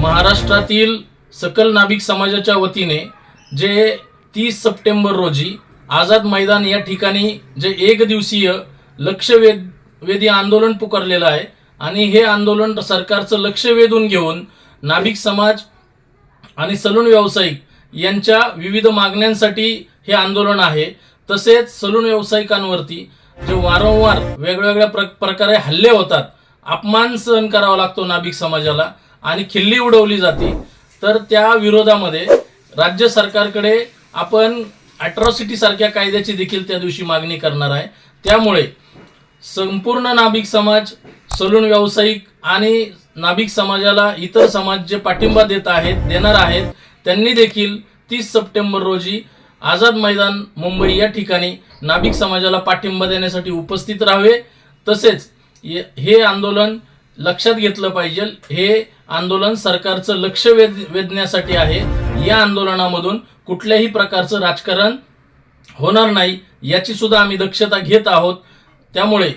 महाराष्ट्रातील सकल नाभिक समाजाच्या वतीने जे तीस सप्टेंबर रोजी आझाद मैदान या ठिकाणी जे एक दिवसीय लक्ष लक्षवेध वेधी आंदोलन पुकारलेलं आहे आणि हे आंदोलन सरकारचं लक्ष वेधून घेऊन नाभिक समाज आणि सलून व्यावसायिक यांच्या विविध मागण्यांसाठी हे आंदोलन आहे. तसेच सलून व्यावसायिकांवरती जे वारंवार वेगवेगळ्या प्र प्रकारे हल्ले होतात अपमान सहन करावा लागतो नाभिक समाजाला. आणि खिल्ली उडवली जाते. तर त्या विरोधामध्ये राज्य सरकारकडे आपण अट्रॉसिटी सारख्या कायद्याची देखील त्या दिवशी मागणी करणार आहे. त्यामुळे संपूर्ण नाभिक समाज सलून व्यावसायिक आणि नाभिक समाजाला इतर समाज जे पाठिंबा देत आहेत देणार आहेत त्यांनी देखील तीस सप्टेंबर रोजी आझाद मैदान मुंबई या ठिकाणी नाभिक समाजाला पाठिंबा देण्यासाठी उपस्थित राहावे. तसेच हे आंदोलन लक्षात घेतलं पाहिजे. हे आंदोलन सरकारचं लक्ष वेध वेधण्यासाठी आहे. या आंदोलनामधून कुठल्याही प्रकारचं राजकारण होणार नाही याची सुद्धा आम्ही दक्षता घेत आहोत. त्यामुळे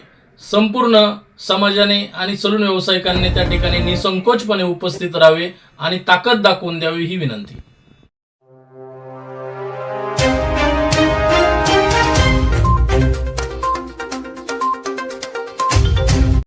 संपूर्ण समाजाने आणि सलून व्यावसायिकांनी त्या ठिकाणी निसंकोचपणे उपस्थित राहावे आणि ताकद दाखवून द्यावी ही विनंती.